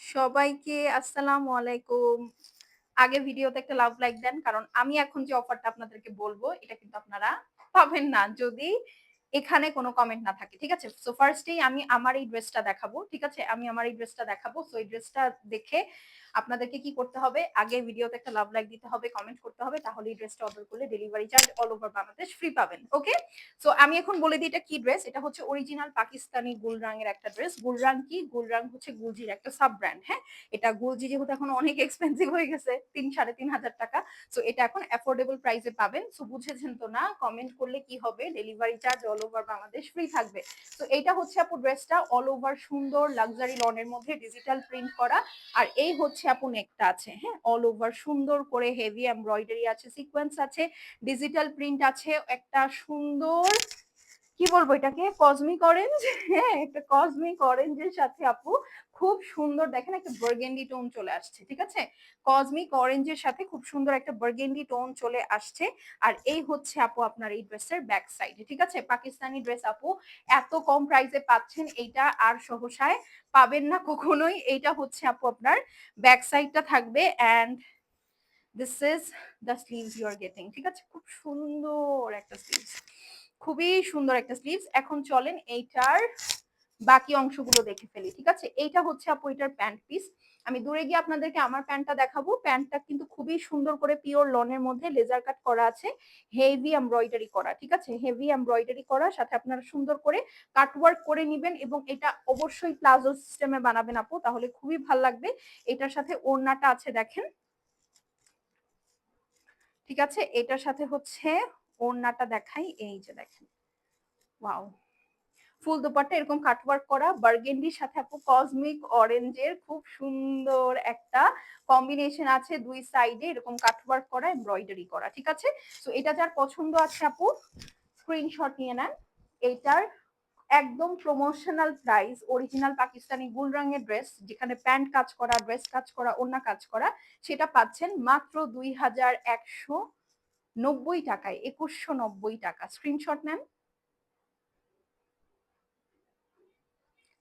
সবাইকে আসসালাম আলাইকুম। আগে ভিডিওতে একটা লাভ লাইক দেন। কারণ আমি এখন যে অফারটা আপনাদেরকে বলব, এটা কিন্তু আপনারা পাবেন না যদি এখানে কোনো কমেন্ট না থাকে। ঠিক আছে? সো ফার্স্টেই আমি আমার এই ড্রেসটা দেখাবো। ঠিক আছে? আমি আমার এই ড্রেসটা দেখাবো। সো এই ড্রেসটা দেখে আপনাদেরকে কি করতে হবে? আগে ভিডিওতে একটা লাভ লাইক দিতে হবে, কমেন্ট করতে হবে। তাহলে এই ড্রেসটা অর্ডার করলে delivery charge all over Bangladesh free পাবেন। ওকে? সো আমি এখন বলে দিই এটা কি ড্রেস। এটা হচ্ছে অরিজিনাল পাকিস্তানি গুলরাং এর একটা ড্রেস। গুলরাং কি? গুলরাং হচ্ছে গুলজির একটা সাব ব্র্যান্ড। হ্যাঁ? এটা গুলজি যেহেতু এখন অনেক এক্সপেন্সিভ হয়ে গেছে ৩ ৩.৫ টাকা। সো এটা এখন অ্যাফোর্ডেবল প্রাইস পাবেন। সো বুঝেছেন তো না? কমেন্ট করলে কি হবে? Delivery charge all over Bangladesh free থাকবে। তো এইটা হচ্ছে আপু ড্রেসটা অল ওভার সুন্দর লাক্সারি লনের মধ্যে ডিজিটাল প্রিন্ট করা। আর এই হচ্ছে আপু নেকটা আছে। হ্যাঁ? অল ওভার সুন্দর করে হেভি এমব্রয়ডারি আছে, সিকোয়েন্স আছে, ডিজিটাল প্রিন্ট আছে, একটা সুন্দর কি বলব এটাকে? কসমিক অরেঞ্জ হ্যাঁ একটা কসমিক অরেঞ্জের সাথে আপু খুব সুন্দর দেখেন একটা বার্গেন্ডি টোন চলে আসছে, ঠিক আছে? কসমিক অরেঞ্জের সাথে খুব সুন্দর একটা বার্গেন্ডি টোন চলে আসছে। আর এই হচ্ছে আপু আপনার এই ড্রেসের ব্যাক সাইডে ঠিক আছে? পাকিস্তানি ড্রেস আপু এত কম প্রাইসে পাচ্ছেন এইটা আর সহসায় পাবেন না কখনোই। এইটা হচ্ছে আপু আপনার ব্যাক সাইডটা থাকবে and this is the sleeves you are getting ঠিক আছে? খুব সুন্দর একটা খুবই সুন্দর একটা স্লিভস এখন চলেন এইটার বাকি অংশগুলো দেখে ফেলি, ঠিক আছে? এইটা হচ্ছে আপু এটার প্যান্ট পিস আমি দূরে গিয়ে আপনাদেরকে আমার প্যান্টটা দেখাবো। প্যান্টটা কিন্তু খুবই সুন্দর করে পিওর লনের মধ্যে লেজার কাট করা আছে। হেভি এমব্রয়ডারি করা, ঠিক আছে? হেভি এমব্রয়ডারি করা, সাথে আপনারা সুন্দর করে কাটওয়ার্ক করে নেবেন এবং এটা অবশ্যই প্লাজো সিস্টেমে বানাবেন আপু, তাহলে খুবই ভালো লাগবে। এটার সাথে ওড়নাটা আছে দেখেন। ঠিক আছে? এটার সাথে হচ্ছে ওড়নাটা দেখাই, এই যে দেখেন। ওয়াও ফুল দোপাট্টা এরকম কাটওয়ার্ক করা, বার্গেন্ডির সাথে আপু কসমিক অরেঞ্জের খুব সুন্দর একটা কম্বিনেশন আছে দুই সাইডে এরকম কাটওয়ার্ক করা এমব্রয়ডারি করা, ঠিক আছে? তো এটা যার পছন্দ আছে আপু স্ক্রিনশট নিয়ে নেন। এইটার একদম প্রমোশনাল প্রাইস অরিজিনাল পাকিস্তানি গুল রঙের ড্রেস যেখানে প্যান্ট কাজ করা ড্রেস কাজ করা, ওড়না কাজ করা, সেটা পাচ্ছেন মাত্র দুই হাজার একশো নব্বই টাকায়, একুশশো নব্বই টাকা। স্ক্রিনশট নেন।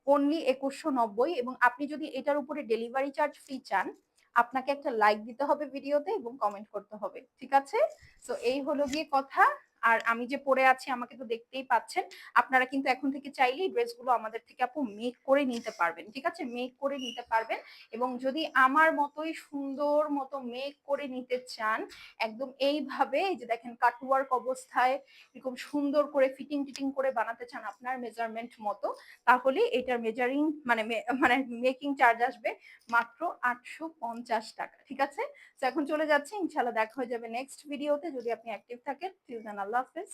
অনলি একুশশো নব্বই এবং আপনি যদি এটার উপরে ডেলিভারি চার্জ ফ্রি চান, আপনাকে একটা লাইক দিতে হবে ভিডিওতে এবং কমেন্ট করতে হবে। ঠিক আছে? তো এই হলো গিয়ে কথা। আর আমি যে পরে আছি, আমাকে তো দেখতেই পাচ্ছেন। আপনারা কিন্তু এখন থেকে চাইলেই ড্রেসগুলো আমাদের থেকে আপু মেক করে নিতে পারবেন, ঠিক আছে? মেক করে নিতে পারবেন এবং যদি আমার মতোই সুন্দর মতো মেক করে নিতে চান, একদম এইভাবে এই যে দেখেন কাটওয়ার্ক অবস্থায় এরকম সুন্দর করে ফিটিং টিটিং করে বানাতে চান আপনার মেজারমেন্ট মতো, তাহলে এটার মেজারিং মানে মানে মেকিং চার্জ আসবে মাত্র আটশো পঞ্চাশ টাকা, ঠিক আছে? তো এখন চলে যাচ্ছে ইনশাল্লাহ দেখা হয়ে যাবে নেক্সট ভিডিওতে যদি আপনি অ্যাক্টিভ থাকেন till then আল্লাহ হাফেজ